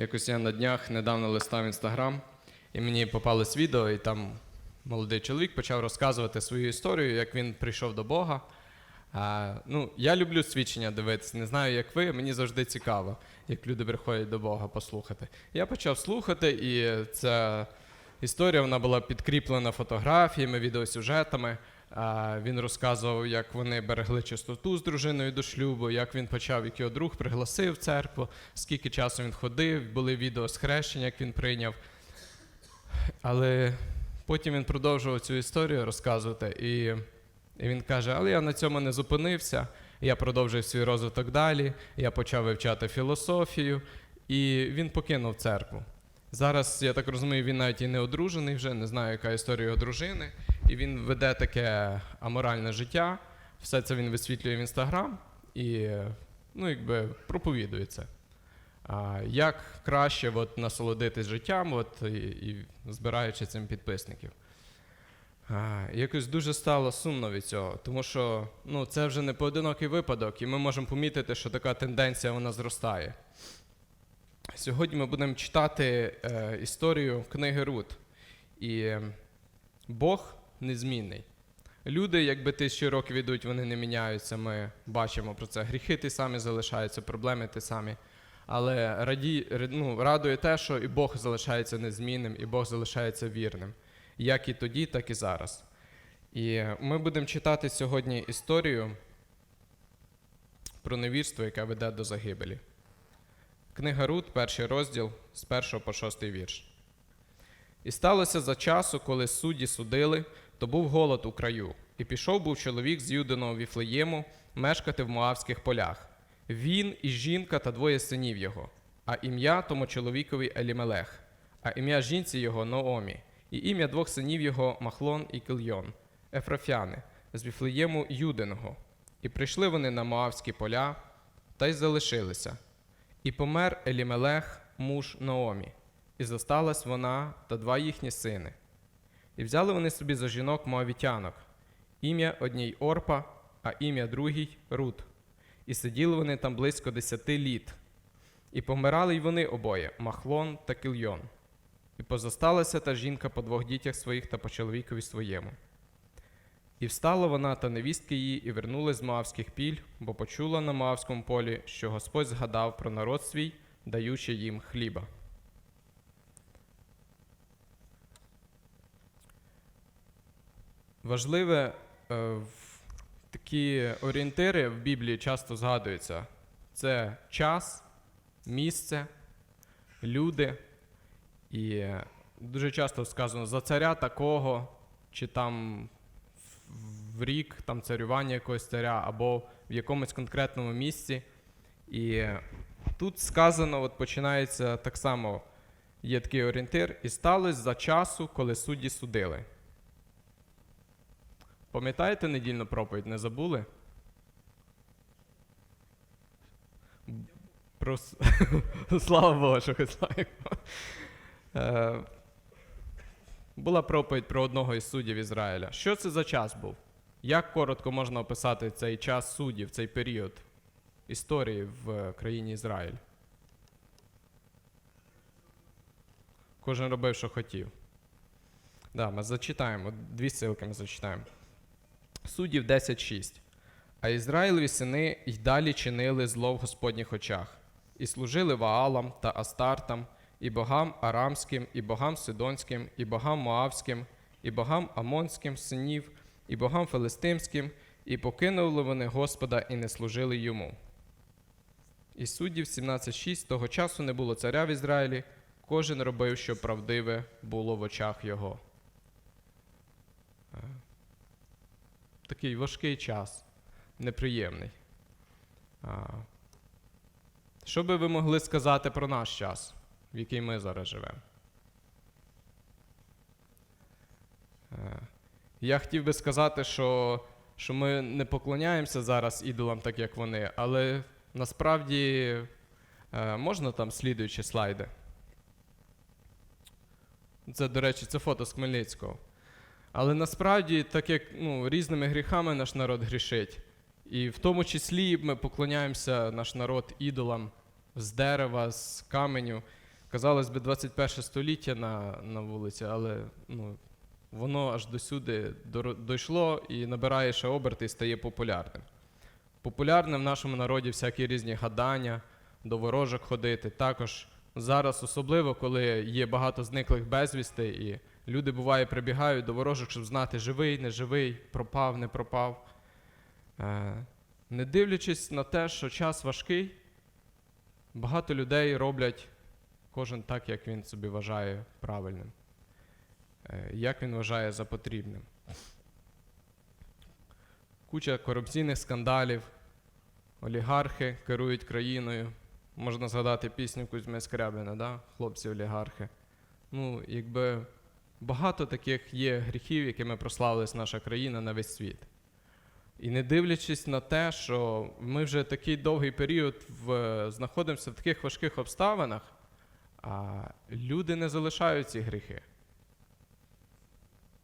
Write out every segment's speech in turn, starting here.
Якось я на днях недавно листав інстаграм, і мені попалось відео, і там молодий чоловік почав розказувати свою історію, як він прийшов до Бога. А, ну, я люблю свідчення дивитися, не знаю, як ви, мені завжди цікаво, як люди приходять до Бога послухати. Я почав слухати, і ця історія вона була підкріплена фотографіями, відеосюжетами. Він розказував, як вони берегли чистоту з дружиною до шлюбу, як він почав, як його друг пригласив в церкву, скільки часу він ходив, були відео з хрещення, як він прийняв. Але потім він продовжував цю історію розказувати, і, і він каже: Але я на цьому не зупинився. Я продовжив свій розвиток далі. Я почав вивчати філософію, і він покинув церкву. Зараз, я так розумію, він навіть і не одружений вже, не знаю, яка історія його дружини. І він веде таке аморальне життя. Все це він висвітлює в інстаграм і ну, якби проповідує це. А, як краще от, насолодитись життям, от, і, і збираючи цим підписників. А, якось дуже стало сумно від цього, тому що ну, це вже не поодинокий випадок, і ми можемо помітити, що така тенденція вона зростає. Сьогодні ми будемо читати е, історію книги Рут. І е, Бог незмінний. Люди, якби тисячі років ідуть, вони не міняються. Ми бачимо про це. Гріхи ті самі залишаються, проблеми ті самі. Але раді, ну, радує те, що і Бог залишається незмінним, і Бог залишається вірним. Як і тоді, так і зараз. І ми будемо читати сьогодні історію про невірство, яке веде до загибелі. Книга Рут, перший розділ з 1 по 6 вірш. І сталося за часу, коли судді судили, то був голод у краю, і пішов був чоловік з Юдиного Віфлеєму мешкати в Моавських полях. Він і жінка та двоє синів його, а ім'я тому чоловікові Елімелех, а ім'я жінці його Ноомі, і ім'я двох синів його Махлон і Кильйон, Ефрафяни, з Віфлеєму Юдиного. І прийшли вони на Моавські поля, та й залишилися. І помер Елімелех, муж Наомі, і зосталась вона та два їхні сини. І взяли вони собі за жінок моавітянок, ім'я одній Орпа, а ім'я другій Рут. І сиділи вони там близько десяти літ. І помирали й вони обоє Махлон та Кильйон. І позосталася та жінка по двох дітях своїх та по чоловікові своєму. І встала вона та невістки її, і вернулась з Моавських піль, бо почула на Моавському полі, що Господь згадав про народ свій, даючи їм хліба. Важливе е, в- такі орієнтири в Біблії часто згадуються: це час, місце, люди. І дуже часто сказано за царя такого, чи там в рік там царювання якогось царя або в якомусь конкретному місці. І тут сказано, от починається так само, є такий орієнтир, і сталося за часу, коли судді судили. Пам'ятаєте недільну проповідь, не забули? Про... Слава Богу, що ви знаєте. Була проповідь про одного із суддів Ізраїля. Що це за час був? Як коротко можна описати цей час суддів, цей період історії в е, країні Ізраїль? Кожен робив, що хотів. Да, ми зачитаємо, дві ссылки ми зачитаємо. Суддів 10.6. А Ізраїлеві сини й далі чинили зло в Господніх очах, і служили Ваалам та Астартам, і богам арамським, і богам сидонським, і богам моавським, і богам амонським синів, і богам филистимським, і покинули вони Господа і не служили йому. І суддів 17.6 того часу не було царя в Ізраїлі, кожен робив, що правдиве було в очах його. Е, Такий важкий час, неприємний. Що би ви могли сказати про наш час, в який ми зараз живемо? Е, Я хотів би сказати, що, що ми не поклоняємося зараз ідолам, так як вони, але насправді е, можна там слідуючі слайди. Це, до речі, це фото з Хмельницького. Але насправді, так як ну, різними гріхами наш народ грішить, і в тому числі ми поклоняємося наш народ ідолам з дерева, з каменю. Казалось би, 21 століття на, на вулиці, але ну, воно аж досюди дійшло і набирає ще оберти і стає популярним. Популярним в нашому народі всякі різні гадання, до ворожок ходити. Також зараз, особливо, коли є багато зниклих безвісти, і люди буває прибігають до ворожок, щоб знати, живий, не живий, пропав, не пропав. Е, не дивлячись на те, що час важкий, багато людей роблять кожен так, як він собі вважає правильним, е, як він вважає за потрібним. Куча корупційних скандалів, олігархи керують країною. Можна згадати пісню Кузьми Скрябина, да? хлопці-олігархи. Ну, якби багато таких є гріхів, якими прославилась наша країна на весь світ. І не дивлячись на те, що ми вже такий довгий період в, знаходимося в таких важких обставинах, а люди не залишають ці гріхи.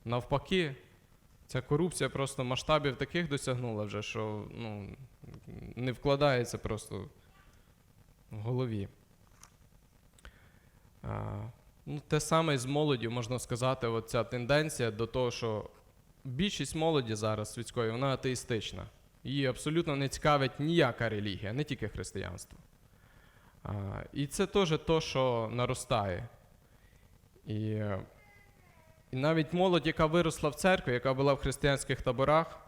Навпаки, ця корупція просто масштабів таких досягнула вже, що ну, не вкладається просто в голові. А, ну, те саме з молоддю, можна сказати, от ця тенденція до того, що більшість молоді зараз світської, вона атеїстична. Її абсолютно не цікавить ніяка релігія, не тільки християнство. А, і це теж то, що наростає. І, і навіть молодь, яка виросла в церкві, яка була в християнських таборах,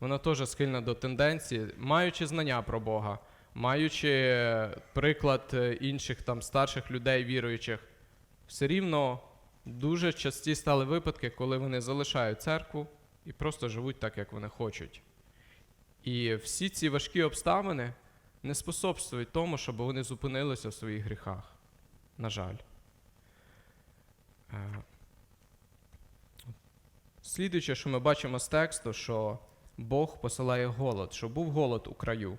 вона теж схильна до тенденції, маючи знання про Бога, маючи приклад е, інших там старших людей, віруючих, все рівно дуже часті стали випадки, коли вони залишають церкву і просто живуть так, як вони хочуть. І всі ці важкі обставини не способствують тому, щоб вони зупинилися в своїх гріхах. На жаль. Е, Слідуюче, що ми бачимо з тексту, що Бог посилає голод, що був голод у краю.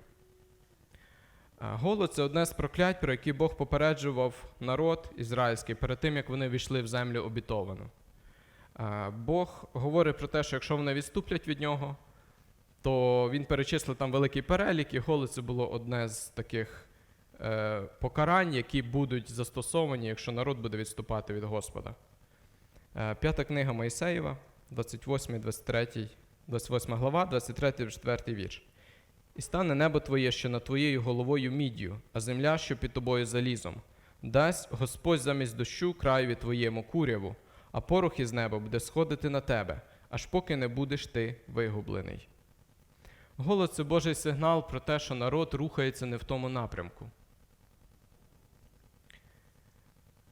Е, Голод це одне з проклять, про які Бог попереджував народ ізраїльський перед тим, як вони війшли в землю обітовану. Е, Бог говорить про те, що якщо вони відступлять від нього, то він перечислив там великий перелік, і голод це було одне з таких е, покарань, які будуть застосовані, якщо народ буде відступати від Господа. Е, П'ята книга Моїсеєва, 28, 23, 28 глава, 23, 24 вірш. І стане небо твоє, що над твоєю головою міддю, а земля, що під тобою залізом. Дасть Господь замість дощу краєві твоєму куряву, а порох із неба буде сходити на тебе, аж поки не будеш ти вигублений. Голод це Божий сигнал про те, що народ рухається не в тому напрямку.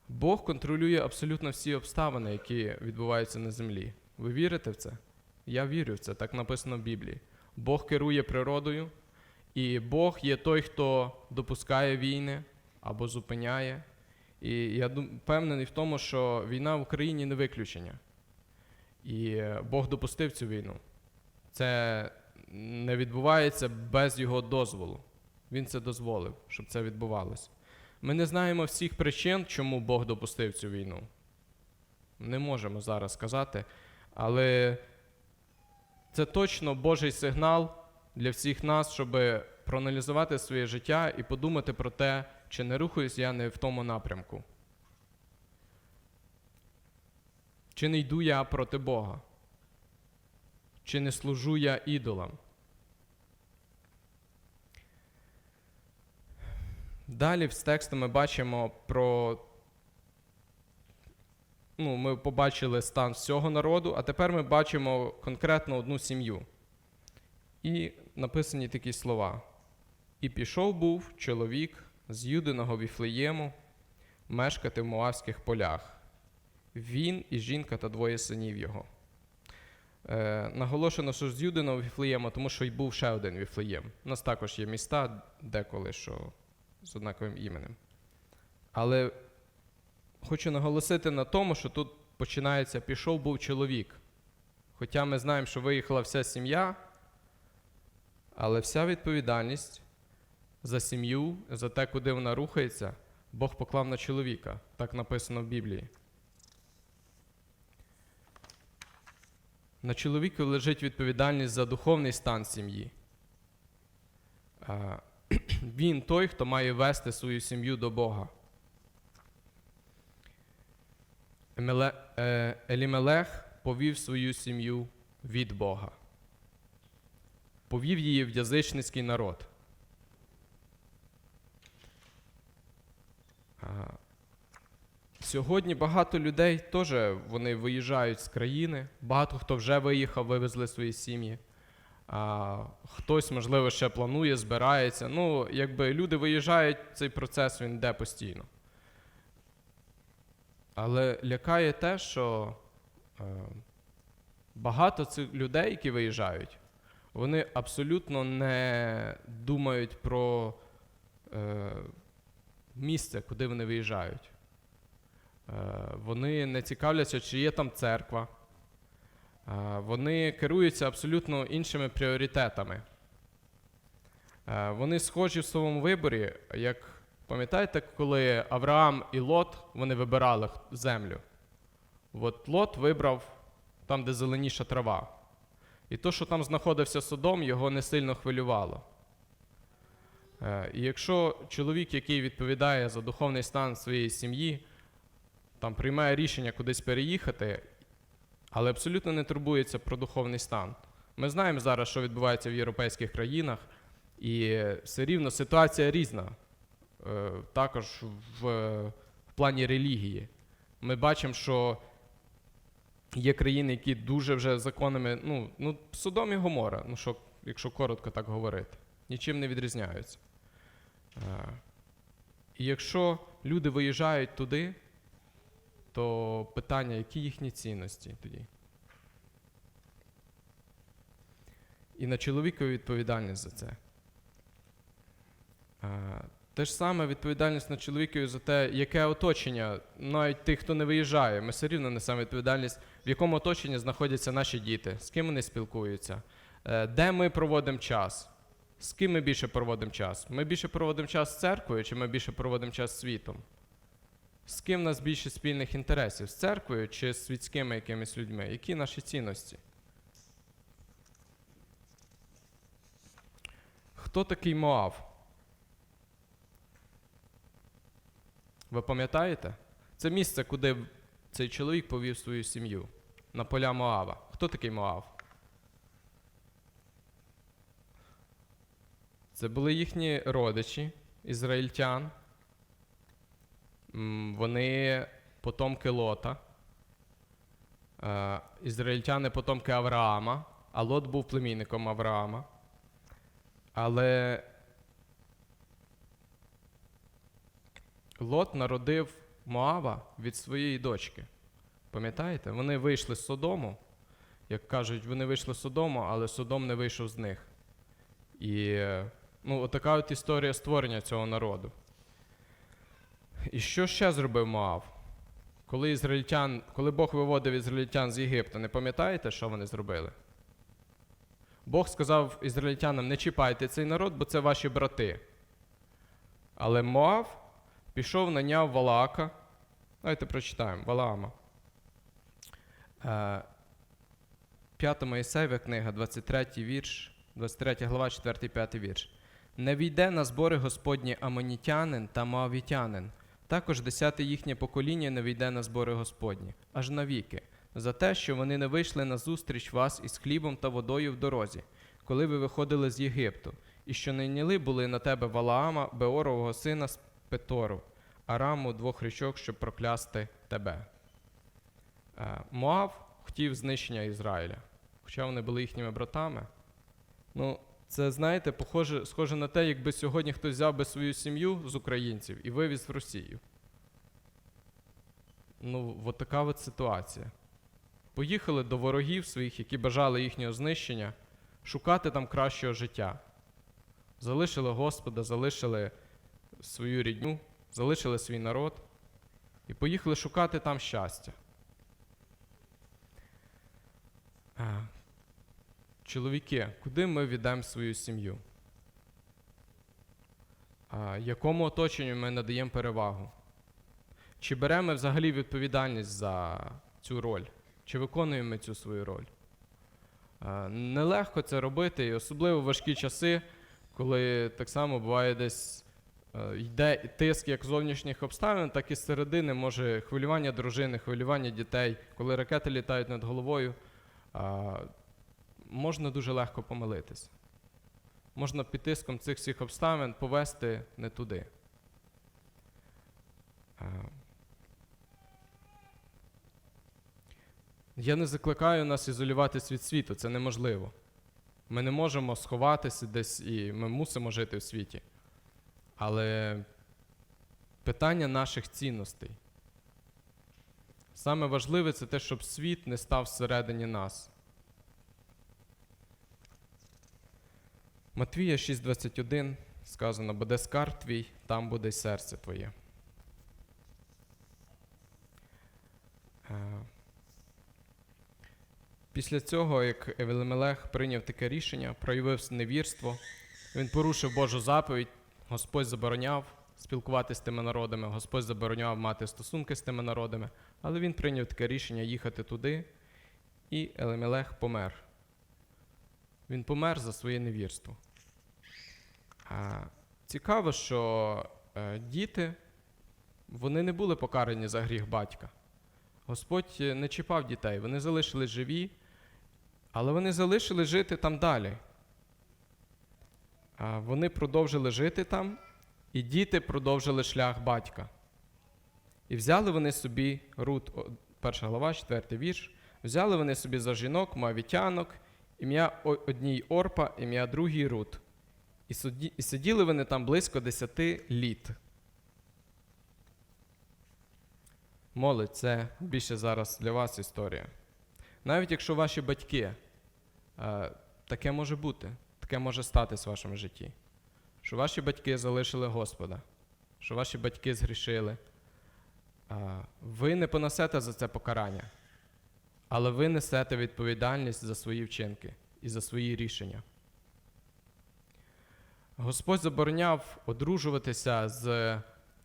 Бог контролює абсолютно всі обставини, які відбуваються на землі. Ви вірите в це? Я вірю в це, так написано в Біблії. Бог керує природою, і Бог є той, хто допускає війни або зупиняє. І я впевнений в тому, що війна в Україні не виключення. І Бог допустив цю війну. Це не відбувається без його дозволу. Він це дозволив, щоб це відбувалося. Ми не знаємо всіх причин, чому Бог допустив цю війну. Не можемо зараз сказати, але це точно Божий сигнал для всіх нас, щоб проаналізувати своє життя і подумати про те, чи не рухаюсь я не в тому напрямку. Чи не йду я проти Бога? Чи не служу я ідолам? Далі з тексту ми бачимо про. Ну, ми побачили стан всього народу, а тепер ми бачимо конкретно одну сім'ю. І написані такі слова: І пішов був чоловік з Юдиного Віфлеєму мешкати в Моавських полях. Він і жінка та двоє синів його. Е, наголошено, що з Юдиного Віфлеєма, тому що й був ще один Віфлеєм. У нас також є міста деколи, що з однаковим іменем. Але хочу наголосити на тому, що тут починається пішов був чоловік. Хоча ми знаємо, що виїхала вся сім'я, але вся відповідальність за сім'ю, за те, куди вона рухається, Бог поклав на чоловіка. Так написано в Біблії. На чоловіку лежить відповідальність за духовний стан сім'ї. Він той, хто має вести свою сім'ю до Бога. Е, Елімелех повів свою сім'ю від Бога, повів її в язичницький народ. Сьогодні багато людей теж вони виїжджають з країни. Багато хто вже виїхав, вивезли свої сім'ї. А, хтось, можливо, ще планує, збирається. Ну, якби люди виїжджають, цей процес він йде постійно. Але лякає те, що е, багато цих людей, які виїжджають, вони абсолютно не думають про е, місце, куди вони виїжджають. Е, вони не цікавляться, чи є там церква. Е, Вони керуються абсолютно іншими пріоритетами. Е, Вони схожі в своєму виборі, як пам'ятаєте, коли Авраам і Лот вони вибирали землю. От Лот вибрав там, де зеленіша трава. І то, що там знаходився Содом, його не сильно хвилювало. І якщо чоловік, який відповідає за духовний стан своєї сім'ї, там приймає рішення кудись переїхати, але абсолютно не турбується про духовний стан. Ми знаємо зараз, що відбувається в європейських країнах, і все рівно ситуація різна. Е, Також в, плані релігії. Ми бачимо, що є країни, які дуже вже законами, ну, ну Содом і Гомора, ну що, якщо коротко так говорити, нічим не відрізняються. Е, І якщо люди виїжджають туди, то питання, які їхні цінності тоді? І на чоловікові відповідальність за це. Те ж саме відповідальність на чоловікові за те, яке оточення, навіть тих, хто не виїжджає, ми все рівно несемо відповідальність, в якому оточенні знаходяться наші діти, з ким вони спілкуються, е, де ми проводимо час, з ким ми більше проводимо час. Ми більше проводимо час з церквою, чи ми більше проводимо час з світом? З ким в нас більше спільних інтересів? З церквою чи з світськими якимись людьми? Які наші цінності? Хто такий Моав? Ви пам'ятаєте? Це місце, куди цей чоловік повів свою сім'ю на поля Моава. Хто такий Моав? Це були їхні родичі, ізраїльтян. Вони потомки Лота. Е, Ізраїльтяни потомки Авраама, а Лот був племінником Авраама. Але Лот народив Моава від своєї дочки. Пам'ятаєте? Вони вийшли з Содому. Як кажуть, вони вийшли з Содому, але Содом не вийшов з них. І е, ну, отака от історія створення цього народу. І що ще зробив Моав? Коли, ізраїльтян, коли Бог виводив ізраїльтян з Єгипту, не пам'ятаєте, що вони зробили? Бог сказав ізраїльтянам: не чіпайте цей народ, бо це ваші брати. Але Моав пішов наняв Валаака. Давайте прочитаємо Валаама. Е, П'ята Моїсеєва книга, 23 вірш, 23 глава, 4-5 вірш. Не війде на збори Господні амонітянин та моавітянин. Також десяте їхнє покоління не війде на збори Господні, аж навіки, за те, що вони не вийшли на зустріч вас із хлібом та водою в дорозі, коли ви виходили з Єгипту, і що не йняли були на тебе Валаама, Беорового сина з Петору, Араму двох річок, щоб проклясти тебе. Е, Моав хотів знищення Ізраїля, хоча вони були їхніми братами. Ну, це, знаєте, похоже, схоже на те, якби сьогодні хтось взяв би свою сім'ю з українців і вивіз в Росію. Ну, от така от ситуація. Поїхали до ворогів своїх, які бажали їхнього знищення, шукати там кращого життя. Залишили Господа, залишили свою рідню, залишили свій народ і поїхали шукати там щастя. Чоловіки, куди ми віддаємо свою сім'ю? Якому оточенню ми надаємо перевагу? Чи беремо взагалі відповідальність за цю роль? Чи виконуємо ми цю свою роль? Нелегко це робити, і особливо в важкі часи, коли так само буває десь е, йде тиск як зовнішніх обставин, так і з середини може хвилювання дружини, хвилювання дітей, коли ракети літають над головою, можна дуже легко помилитись. Можна під тиском цих всіх обставин повести не туди. Я не закликаю нас ізолюватись від світу, це неможливо. Ми не можемо сховатися десь і ми мусимо жити в світі. Але питання наших цінностей. Саме важливе це те, щоб світ не став всередині нас. Матвія 6:21 сказано, бо де скарб твій, там буде й серце твоє. Е, Після цього, як Евелемелех прийняв таке рішення, проявив невірство, він порушив Божу заповідь, Господь забороняв спілкуватися з тими народами, Господь забороняв мати стосунки з тими народами, але він прийняв таке рішення їхати туди, і Елемелех помер. Він помер за своє невірство. Цікаво, що е, діти вони не були покарані за гріх батька. Господь е, не чіпав дітей, вони залишились живі, але вони залишили жити там далі. Вони продовжили жити там, і діти продовжили шлях батька. І взяли вони собі Рут, перша глава, четвертий вірш. Взяли вони собі за жінок, мавітянок, ім'я одній Орпа, ім'я другій Рут. І, суді, і сиділи вони там близько десяти літ. Молодь, це більше зараз для вас історія. Навіть якщо ваші батьки, е, таке може бути, таке може статись в вашому житті. Що ваші батьки залишили Господа, що ваші батьки згрішили. Е, ви не понесете за це покарання, але ви несете відповідальність за свої вчинки і за свої рішення. Господь забороняв одружуватися з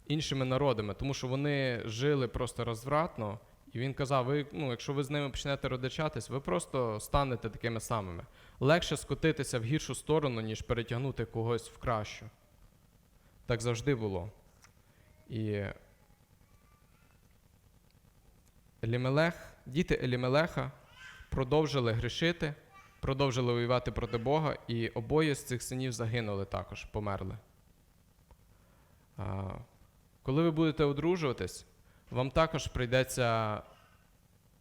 іншими народами, тому що вони жили просто розвратно, і він казав: ви, ну, якщо ви з ними почнете родичатись, ви просто станете такими самими. Легше скотитися в гіршу сторону, ніж перетягнути когось в кращу. Так завжди було. І Елімелех, діти Елімелеха продовжили грішити, продовжили воювати проти Бога, і обоє з цих синів загинули також, померли. А, коли ви будете одружуватись, вам також прийдеться,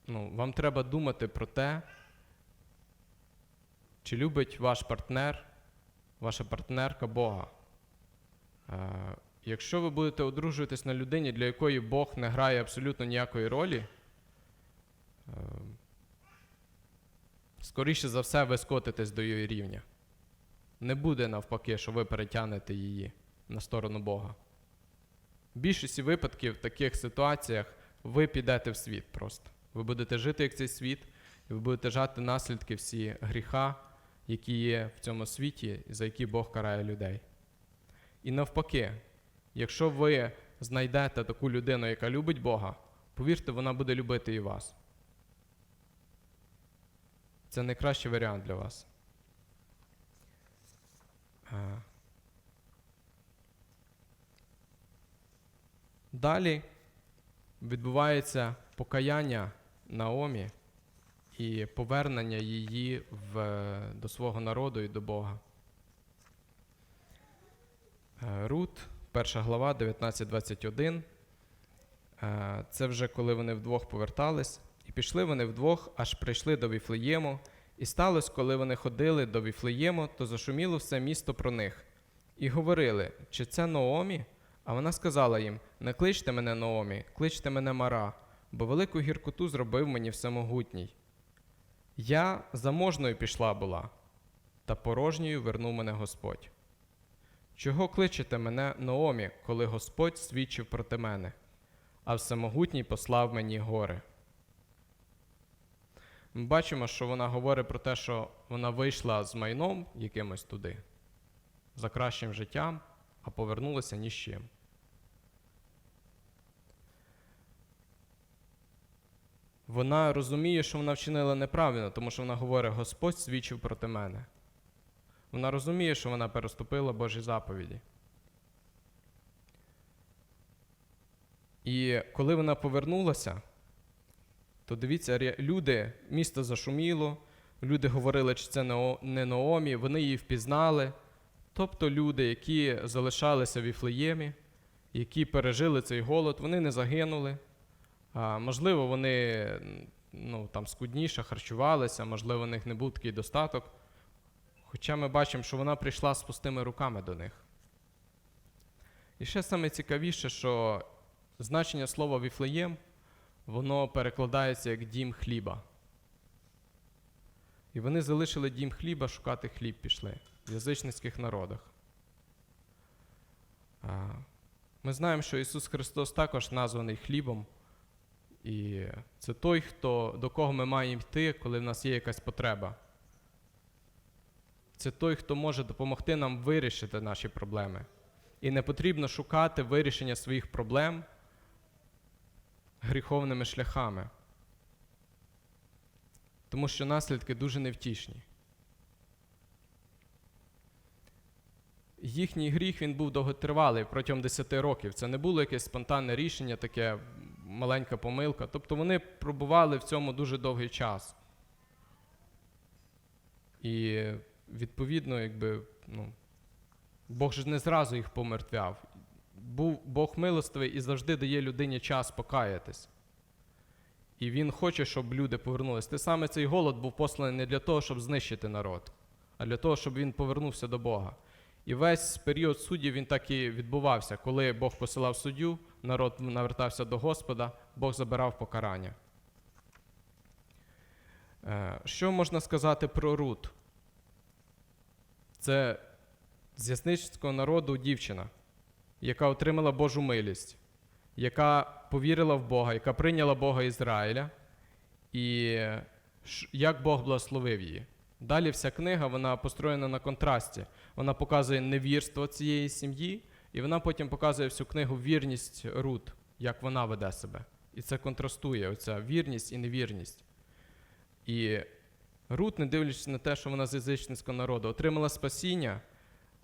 ну, вам треба думати про те, чи любить ваш партнер, ваша партнерка Бога. Е, якщо ви будете одружуватись на людині, для якої Бог не грає абсолютно ніякої ролі, е, скоріше за все, ви скотитесь до її рівня. Не буде навпаки, що ви перетягнете її на сторону Бога. В більшості випадків в таких ситуаціях ви підете в світ просто. Ви будете жити як цей світ, і ви будете жати наслідки всі гріха, які є в цьому світі, за які Бог карає людей. І навпаки, якщо ви знайдете таку людину, яка любить Бога, повірте, вона буде любити і вас. Це найкращий варіант для вас. Е, Далі відбувається покаяння Наомі і повернення її в, до свого народу і до Бога. Е, Рут, перша глава, 19.21. Е, Це вже коли вони вдвох повертались, і пішли вони вдвох, аж прийшли до Віфлеєму. І сталося, коли вони ходили до Віфлеєму, то зашуміло все місто про них. І говорили, чи це Наомі? А вона сказала їм: Не кличте мене Наомі, кличте мене Мара, бо велику гіркоту зробив мені всемогутній. Я заможною пішла була, та порожньою вернув мене Господь. Чого кличете мене Наомі, коли Господь свідчив проти мене, а всемогутній послав мені гори? Ми бачимо, що вона говорить про те, що вона вийшла з майном якимось туди, за кращим життям, а повернулася ні з чим. Вона розуміє, що вона вчинила неправильно, тому що вона говорить, Господь свідчив проти мене. Вона розуміє, що вона переступила Божі заповіді. І коли вона повернулася, то дивіться, люди, місто зашуміло, люди говорили, чи це не Наомі, вони її впізнали. Тобто люди, які залишалися в Іфлеємі, які пережили цей голод, вони не загинули. А, можливо, вони ну, там, скудніше харчувалися, можливо, у них не був такий достаток. Хоча ми бачимо, що вона прийшла з пустими руками до них. І ще саме цікавіше, що значення слова Віфлеєм, воно перекладається як дім хліба. І вони залишили дім хліба, шукати хліб пішли в язичницьких народах. Ми знаємо, що Ісус Христос також названий хлібом. І це той, хто, до кого ми маємо йти, коли в нас є якась потреба. Це той, хто може допомогти нам вирішити наші проблеми. І не потрібно шукати вирішення своїх проблем гріховними шляхами. Тому що наслідки дуже невтішні. Їхній гріх він був довготривалий протягом 10 років. Це не було якесь спонтанне рішення, таке маленька помилка. Тобто вони пробували в цьому дуже довгий час. І відповідно, якби, ну, Бог же не зразу їх помертвяв. Був Бог милостивий і завжди дає людині час покаятись. І він хоче, щоб люди повернулися. Те саме цей голод був посланий не для того, щоб знищити народ, а для того, щоб він повернувся до Бога. І весь період суддів він так і відбувався. Коли Бог посилав суддю, народ навертався до Господа, Бог забирав покарання. Е, Що можна сказати про Рут? Це з ясничського народу дівчина, яка отримала Божу милість, яка повірила в Бога, яка прийняла Бога Ізраїля, і як Бог благословив її. Далі вся книга вона построєна на контрасті. Вона показує невірство цієї сім'ї, і вона потім показує всю книгу вірність Рут, як вона веде себе. І це контрастує, оця вірність і невірність. І Рут, не дивлячись на те, що вона з язичницького народу, отримала спасіння.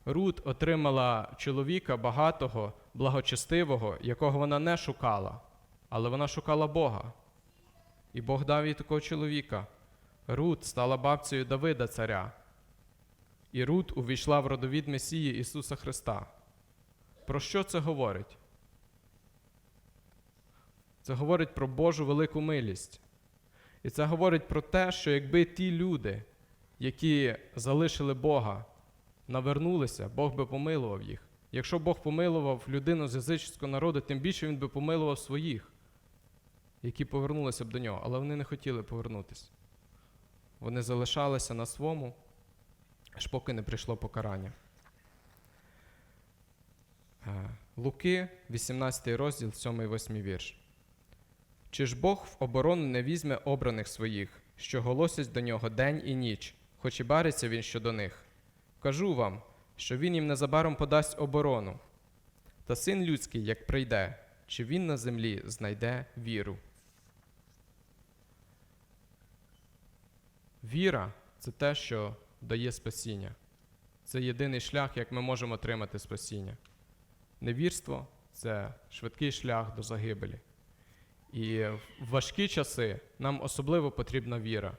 Рут отримала чоловіка багатого, благочестивого, якого вона не шукала, але вона шукала Бога. І Бог дав їй такого чоловіка. Рут стала бабцею Давида царя. І Рут увійшла в родовід Месії Ісуса Христа. Про що це говорить? Це говорить про Божу велику милість. І це говорить про те, що якби ті люди, які залишили Бога, навернулися, Бог би помилував їх. Якщо Бог помилував людину з язичського народу, тим більше він би помилував своїх, які повернулися б до нього, але вони не хотіли повернутися. Вони залишалися на своєму, аж поки не прийшло покарання. Е, Луки, 18 розділ, 7 і 8 вірш. Чи ж Бог в оборону не візьме обраних своїх, що голосять до нього день і ніч, хоч і бариться він щодо них? Кажу вам, що він їм незабаром подасть оборону. Та син людський, як прийде, чи він на землі знайде віру? Віра це те, що дає спасіння. Це єдиний шлях, як ми можемо отримати спасіння. Невірство це швидкий шлях до загибелі. І в важкі часи нам особливо потрібна віра,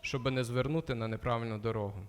щоб не звернути на неправильну дорогу.